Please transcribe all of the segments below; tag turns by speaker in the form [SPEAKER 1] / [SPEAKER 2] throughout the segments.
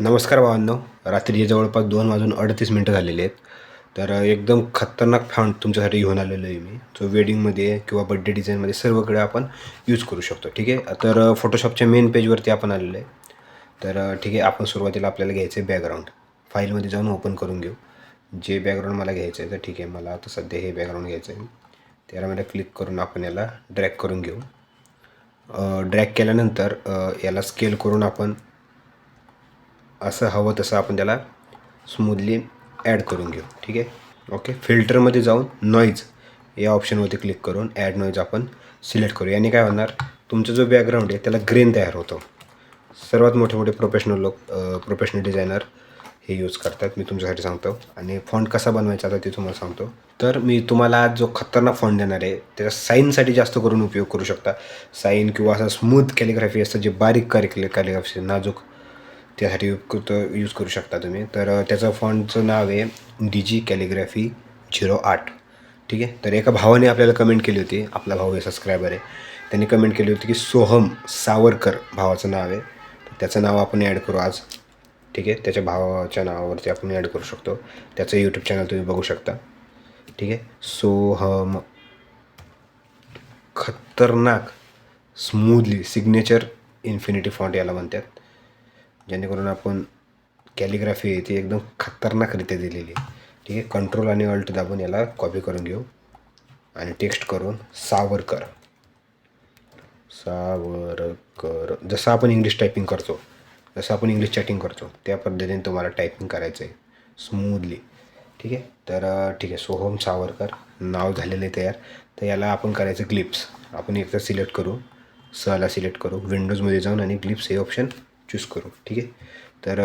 [SPEAKER 1] नमस्कार भावांनो. रात्री जवळपास दोन वाजून अडतीस मिनटं झालेली आहेत. तर एकदम खतरनाक फॅन तुमच्यासाठी घेऊन आलेलो आहे मी. जो वेडिंगमध्ये किंवा बड्डे डिझाईनमध्ये सर्वकडे आपण यूज करू शकतो. ठीक आहे? तर फोटोशॉपच्या मेन पेजवरती आपण आलेलो आहे. तर ठीक आहे आपण सुरुवातीला आपल्याला घ्यायचं आहे बॅकग्राऊंड फाईलमध्ये जाऊन ओपन करून घेऊ. जे बॅकग्राऊंड मला घ्यायचं आहे तर ठीक आहे मला आता सध्या हे बॅकग्राऊंड घ्यायचं आहे त्यामध्ये क्लिक करून आपण याला ड्रॅग करून घेऊ. ड्रॅग केल्यानंतर याला स्केल करून आपण असं हवं तसं आपण त्याला स्मूथली ॲड करून घेऊ. ठीक आहे? ओके फिल्टरमध्ये जाऊन नॉईज या ऑप्शनवरती क्लिक करून ॲड नॉईज आपण सिलेक्ट करू याने काय होणार? तुमचा जो बॅकग्राऊंड आहे त्याला ग्रेन तयार होतो. सर्वात मोठे मोठे प्रोफेशनल लोक प्रोफेशनल डिझायनर हे यूज करतात. मी तुमच्यासाठी सांगतो. आणि फॉन्ट कसा बनवायचा आता ते तुम्हाला सांगतो. तर मी तुम्हाला जो खतरनाक फॉन्ट देणार आहे त्याच्या साईनसाठी जास्त करून उपयोग करू शकता. साईन किंवा असं स्मूथ कॅलिग्राफी असतं जे बारीक कॅलिग्राफी कॅलिग्राफी नाजूक त्यासाठी यूज करू शकता तुम्ही. तर त्याचं फॉन्टचं नाव आहे डी जी कॅलिग्राफी झिरो आठ ठीक आहे? तर एका भावाने आपल्याला कमेंट केली होती. आपला भाऊ आहे सबस्क्रायबर आहे. त्यांनी कमेंट केली होती की सोहम सावरकर भावाचं नाव आहे. त्याचं नाव आपण ॲड करू आज. ठीक आहे? त्याच्या भावाच्या नावावरती आपण ॲड करू शकतो. त्याचं यूट्यूब चॅनल तुम्ही बघू शकता. ठीक आहे? सोहम खतरनाक स्मूदली सिग्नेचर इन्फिनिटी फॉन्ट याला म्हणतात. जेणेकरून आपण कॅलिग्राफी आहे ती एकदम खतरनाकरित्या दिलेली आहे. ठीक आहे? कंट्रोल आणि अल्ट दाबून याला कॉपी करून घेऊ. आणि टेक्स्ट करून सावरकर सावरकर जसं आपण इंग्लिश टायपिंग करतो जसं आपण इंग्लिश चॅटिंग करतो. त्या पद्धतीने तुम्हाला टायपिंग करायचं आहे स्मूदली ठीक आहे? तर ठीक आहे. सोहम सावरकर नाव झालेलं आहे तयार. तर याला आपण करायचं ग्लिप्स आपण एकदा सिलेक्ट करू. सहला सिलेक्ट करू. विंडोजमध्ये जाऊन आणि ग्लिप्स हे ऑप्शन चूज करू ठीक आहे? तर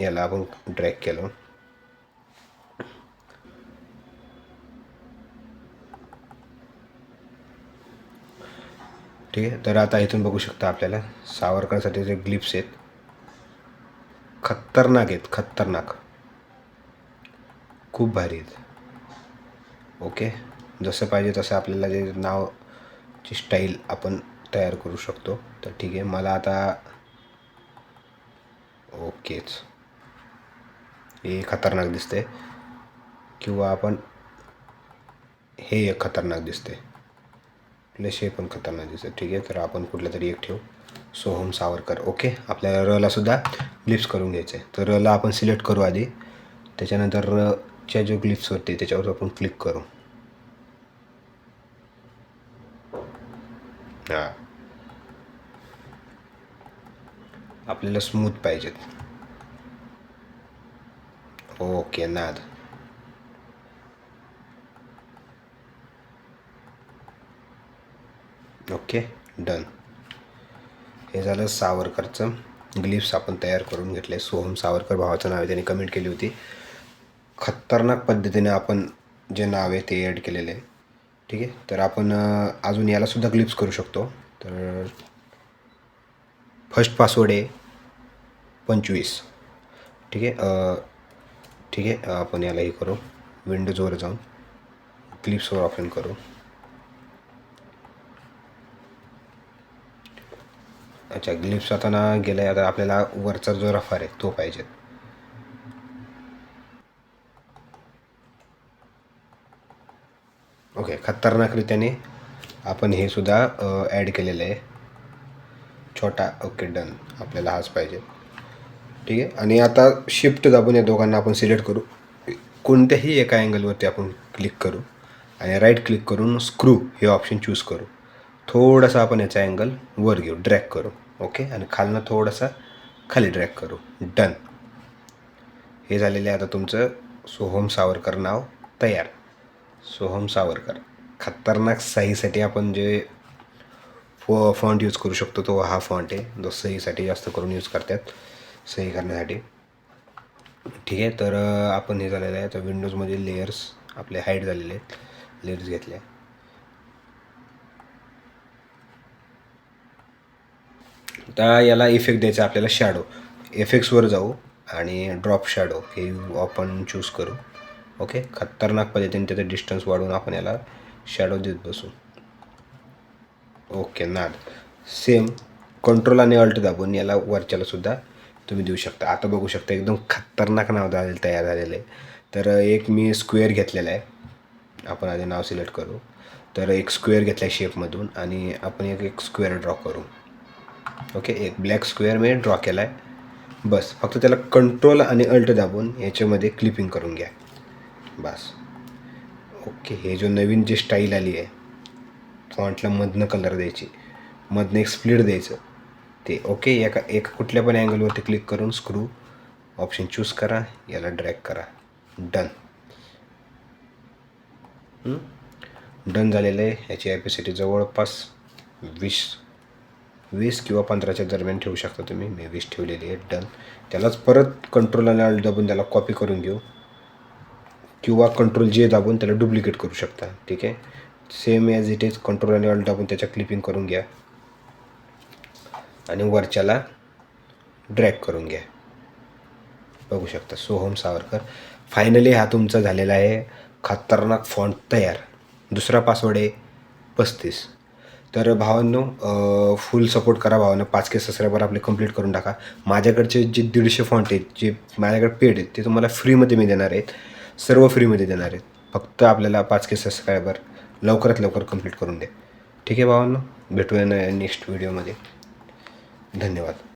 [SPEAKER 1] याला आपण ड्रॅग केलं. ठीक आहे? तर आता इथून बघू शकता आपल्याला सावरकरसाठी जे ग्लिप्स आहेत खतरनाक आहेत खतरनाक. खूप भारी आहेत. ओके? जसं पाहिजे तसं आपल्याला जे नावची स्टाईल आपण तयार करू शकतो. तर ठीक आहे मला आता ओकेच हे खतरनाक दिसते किंवा आपण हे एक खतरनाक दिसते प्लस हे पण खतरनाक दिसतं ठीक आहे तर आपण कुठलं तरी एक ठेवू. सोहम सावरकर. ओके आपल्याला रला सुद्धा ग्लिप्स करून घ्यायचं आहे तर रला आपण सिलेक्ट करू आधी. त्याच्यानंतर रच्या जो ग्लिप्स होते त्याच्यावर आपण क्लिक करू. हां. आपल्याला स्मूथ पाहिजेत. ओके नाद. ओके डन हे झालं सावरकरचं. ग्लिप्स आपण तयार करून घेतले. सोहम सावरकर भावाचं नाव आहे. त्यांनी कमेंट केली होती. खतरनाक पद्धतीने आपण जे नाव आहे ते ॲड केलेले. आहे ठीक आहे? तर आपण अजून यालासुद्धा ग्लिप्स करू शकतो. तर फर्स्ट पासवर्ड आहे. पंचवीस. ठीक आहे ठीक आहे आपण याला हे करू. विंडोजवर जाऊन क्लिप्सवर एंड करू. अच्छा ग्लिप्स आता ना गेलं आता आपल्याला वरचा जो रफार आहे तो पाहिजे. ओके खतरनाकरित्याने आपण हे सुद्धा ॲड केलेलं आहे. छोटा ओके डन आपल्याला हाच पाहिजे. ठीक आहे? आणि आता शिफ्ट दाबून या दोघांना आपण सिलेक्ट करू. कोणत्याही एका अँगलवरती आपण क्लिक करू आणि राईट क्लिक करून स्क्रू हे ऑप्शन चूज करू. थोडासा आपण याचा अँगल वर घेऊ ड्रॅग करू. ओके आणि खालनं थोडासा खाली ड्रॅग करू. डन हे झालेलं आहे आता तुमचं सोहम सावरकर नाव तयार. सोहम सावरकर. खतरनाक सहीसाठी आपण जे फो फॉन्ट यूज करू शकतो तो हा फॉन्ट आहे. जो सहीसाठी जास्त करून यूज करतात. सही करण्यासाठी. ठीक आहे तर आपण हे झालेलं आहे. तर विंडोजमध्ये लेयर्स आपले हाईट झालेले आहेत. लेयर्स घेतले. आता याला इफेक्ट द्यायचा आपल्याला शॅडो इफेक्ट्सवर जाऊ आणि ड्रॉप शॅडो हे आपण चूज करू. ओके खतरनाक पद्धतीने त्याचं डिस्टन्स वाढवून आपण याला शॅडो देत बसू. ओके नाद. सेम कंट्रोल आणि अल्ट दाबून याला वरच्याला सुद्धा तुम्ही देऊ शकता. आता बघू शकता एकदम खतरनाक नाव झालेलं तयार झालेलं आहे. तर एक मी स्क्वेअर घेतलेला आहे. आपण आधी नाव सिलेक्ट करू. तर एक स्क्वेअर घेतला आहे शेपमधून आणि आपण एक एक स्क्वेअर ड्रॉ करू. ओके एक ब्लॅक स्क्वेअर मी ड्रॉ केला आहे बस फक्त त्याला कंट्रोल आणि अल्ट दाबून याच्यामध्ये क्लिपिंग करून घ्या. बस. ओके हे जो नवीन जे स्टाईल आली आहे फॉन्टला मधनं कलर द्यायची मधनं एक स्प्लिट द्यायचं. ते ओके एका एक कुठल्या पण अँगलवरती क्लिक करून स्क्रू ऑप्शन चूज करा याला ड्रॅग करा. डन डन झालेलं आहे. याची ॲपॅसिटी जवळपास वीस. वीस किंवा पंधराच्या दरम्यान ठेवू शकता तुम्ही. मी वीस ठेवलेली आहे. डन त्यालाच परत कंट्रोल आणि दाबून त्याला कॉपी करून घेऊ. किंवा कंट्रोल जे दाबून त्याला डुप्लिकेट करू शकता. ठीक आहे? Same as it is control आणि alt दाबून त्याच्या क्लिपिंग करून घ्या. आणि वरच्याला ड्रॅग करून घ्या. बघू शकता सोहम सावरकर. फायनली हा तुमचा झालेला आहे खतरनाक फॉन्ट तयार. दुसरा पासवर्ड आहे पस्तीस. तर भावांनो फुल सपोर्ट करा भावांनो. पाच के सबस्क्रायबर आपले कंप्लीट करून टाका. माझ्याकडचे जे दीडशे फॉन्ट आहेत जे माझ्याकडे पेड आहेत ते तुम्हाला फ्रीमध्ये मी देणार आहेत. सर्व फ्रीमध्ये देणार आहेत. फक्त आपल्याला पाच के सबस्क्रायबर लवकरात लवकर कंप्लीट करून दे ठीक आहे भावांनो? भेटूया नेक्स्ट व्हिडिओमध्ये धन्यवाद.